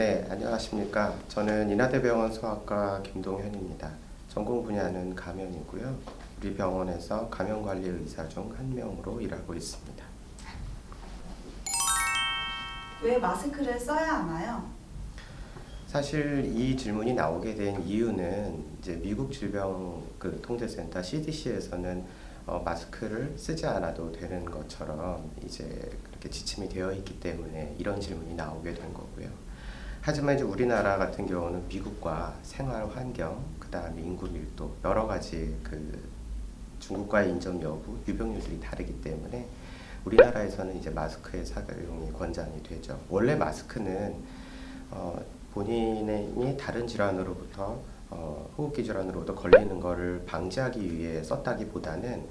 네, 안녕하십니까. 저는 인하대병원 소아과 김동현입니다. 전공 분야는 감염이고요. 우리 병원에서 감염관리 의사 중 한 명으로 일하고 있습니다. 왜 마스크를 써야 하나요? 사실 이 질문이 나오게 된 이유는 이제 미국 질병 그 통제센터 CDC에서는 어, 마스크를 쓰지 않아도 되는 것처럼 이제 그렇게 지침이 되어 있기 때문에 이런 질문이 나오게 된 거고요. 하지만 이제 우리나라 같은 경우는 미국과 생활 환경, 그다음에 인구 밀도 여러 가지 그 중국과의 인접 여부, 유병률들이 다르기 때문에 우리나라에서는 이제 마스크의 사용이 권장이 되죠. 원래 마스크는 어, 본인이 다른 질환으로부터 어, 호흡기 질환으로부터 걸리는 것을 방지하기 위해 썼다기보다는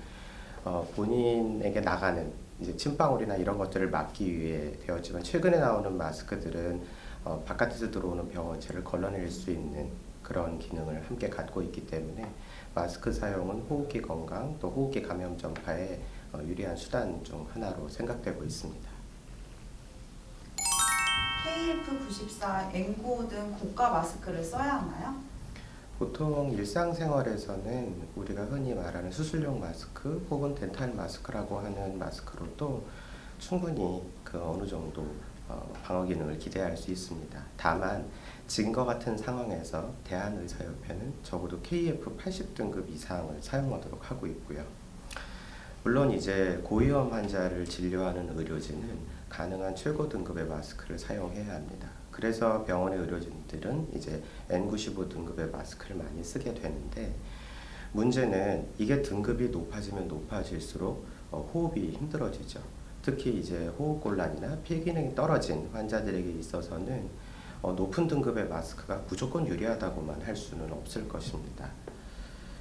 어, 본인에게 나가는 이제 침방울이나 이런 것들을 막기 위해 되었지만 최근에 나오는 마스크들은 어, 바깥에서 들어오는 병원체를 걸러낼 수 있는 그런 기능을 함께 갖고 있기 때문에 마스크 사용은 호흡기 건강 또 호흡기 감염 전파에 어, 유리한 수단 중 하나로 생각되고 있습니다. KF94, N95 등 고가 마스크를 써야 하나요? 보통 일상생활에서는 우리가 흔히 말하는 수술용 마스크 혹은 덴탈 마스크라고 하는 마스크로도 충분히 그 어느 정도 어, 방어 기능을 기대할 수 있습니다. 다만 지금과 같은 상황에서 대한의사협회는 적어도 KF 80 등급 이상을 사용하도록 하고 있고요. 물론 이제 고위험 환자를 진료하는 의료진은 가능한 최고 등급의 마스크를 사용해야 합니다. 그래서 병원의 의료진들은 이제 N95 등급의 마스크를 많이 쓰게 되는데 문제는 이게 등급이 높아지면 높아질수록 어, 호흡이 힘들어지죠. 특히 이제 호흡 곤란이나 폐 기능이 떨어진 환자들에게 있어서는 어, 높은 등급의 마스크가 무조건 유리하다고만 할 수는 없을 것입니다.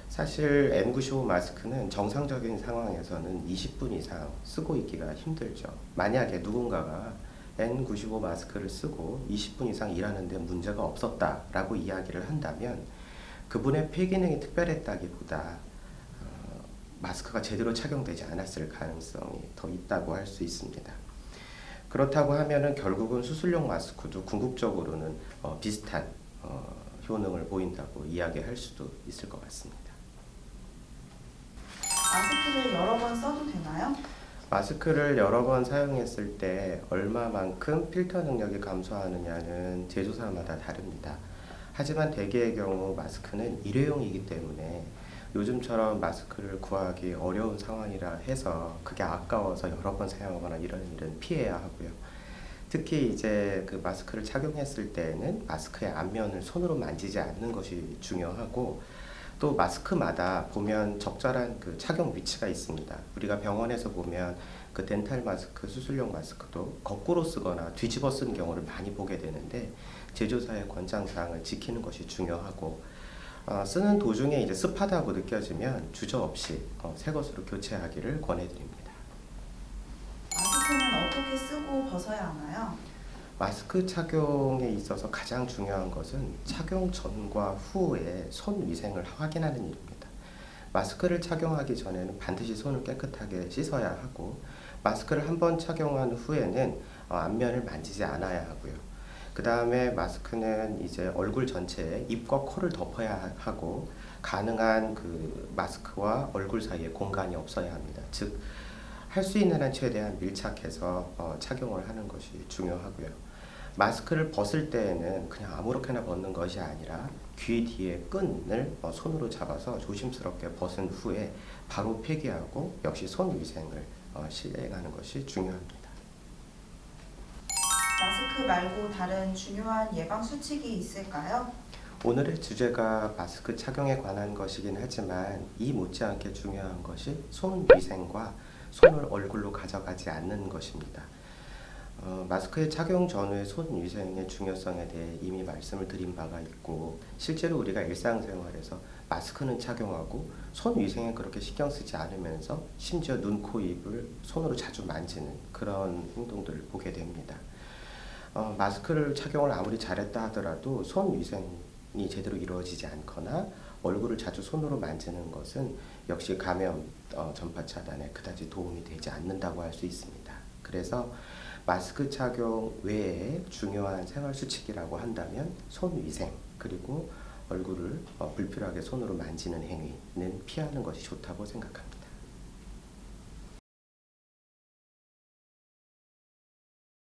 사실 N95 마스크는 정상적인 상황에서는 20분 이상 쓰고 있기가 힘들죠. 만약에 누군가가 N95 마스크를 쓰고 20분 이상 일하는데 문제가 없었다라고 이야기를 한다면 그분의 폐 기능이 특별했다기보다 어, 마스크가 제대로 착용되지 않았을 가능성이 더 있다고 할 수 있습니다. 그렇다고 하면은 결국은 수술용 마스크도 궁극적으로는 어, 비슷한 어, 효능을 보인다고 이야기할 수도 있을 것 같습니다. 마스크를 여러 번 써도 되나요? 마스크를 여러 번 사용했을 때 얼마만큼 필터 능력이 감소하느냐는 제조사마다 다릅니다. 하지만 대개의 경우 마스크는 일회용이기 때문에 요즘처럼 마스크를 구하기 어려운 상황이라 해서 그게 아까워서 여러 번 사용하거나 이런 일은 피해야 하고요. 특히 이제 그 마스크를 착용했을 때는 마스크의 앞면을 손으로 만지지 않는 것이 중요하고 또 마스크마다 보면 적절한 그 착용 위치가 있습니다. 우리가 병원에서 보면 그 덴탈 마스크, 수술용 마스크도 거꾸로 쓰거나 뒤집어 쓴 경우를 많이 보게 되는데 제조사의 권장 사항을 지키는 것이 중요하고 어, 쓰는 도중에 이제 습하다고 느껴지면 주저 없이 어, 새 것으로 교체하기를 권해드립니다. 마스크는 어떻게 쓰고 벗어야 하나요? 마스크 착용에 있어서 가장 중요한 것은 착용 전과 후에 손 위생을 확인하는 일입니다. 마스크를 착용하기 전에는 반드시 손을 깨끗하게 씻어야 하고 마스크를 한 번 착용한 후에는 어, 앞면을 만지지 않아야 하고요. 그 다음에 마스크는 이제 얼굴 전체에 입과 코를 덮어야 하고 가능한 그 마스크와 얼굴 사이에 공간이 없어야 합니다. 즉 할 수 있는 한 최대한 밀착해서 어, 착용을 하는 것이 중요하고요. 마스크를 벗을 때에는 그냥 아무렇게나 벗는 것이 아니라 귀 뒤에 끈을 어, 손으로 잡아서 조심스럽게 벗은 후에 바로 폐기하고 역시 손 위생을 어, 실행하는 것이 중요합니다. 마스크 말고 다른 중요한 예방 수칙이 있을까요? 오늘의 주제가 마스크 착용에 관한 것이긴 하지만 이 못지않게 중요한 것이 손 위생과 손을 얼굴로 가져가지 않는 것입니다. 어, 마스크의 착용 전후의 손 위생의 중요성에 대해 이미 말씀을 드린 바가 있고 실제로 우리가 일상생활에서 마스크는 착용하고 손 위생에 그렇게 신경 쓰지 않으면서 심지어 눈, 코, 입을 손으로 자주 만지는 그런 행동들을 보게 됩니다. 어, 마스크를 착용을 아무리 잘했다 하더라도 손 위생이 제대로 이루어지지 않거나 얼굴을 자주 손으로 만지는 것은 역시 감염 어, 전파 차단에 그다지 도움이 되지 않는다고 할 수 있습니다. 그래서 마스크 착용 외에 중요한 생활 수칙이라고 한다면 손 위생 그리고 얼굴을 어, 불필요하게 손으로 만지는 행위는 피하는 것이 좋다고 생각합니다.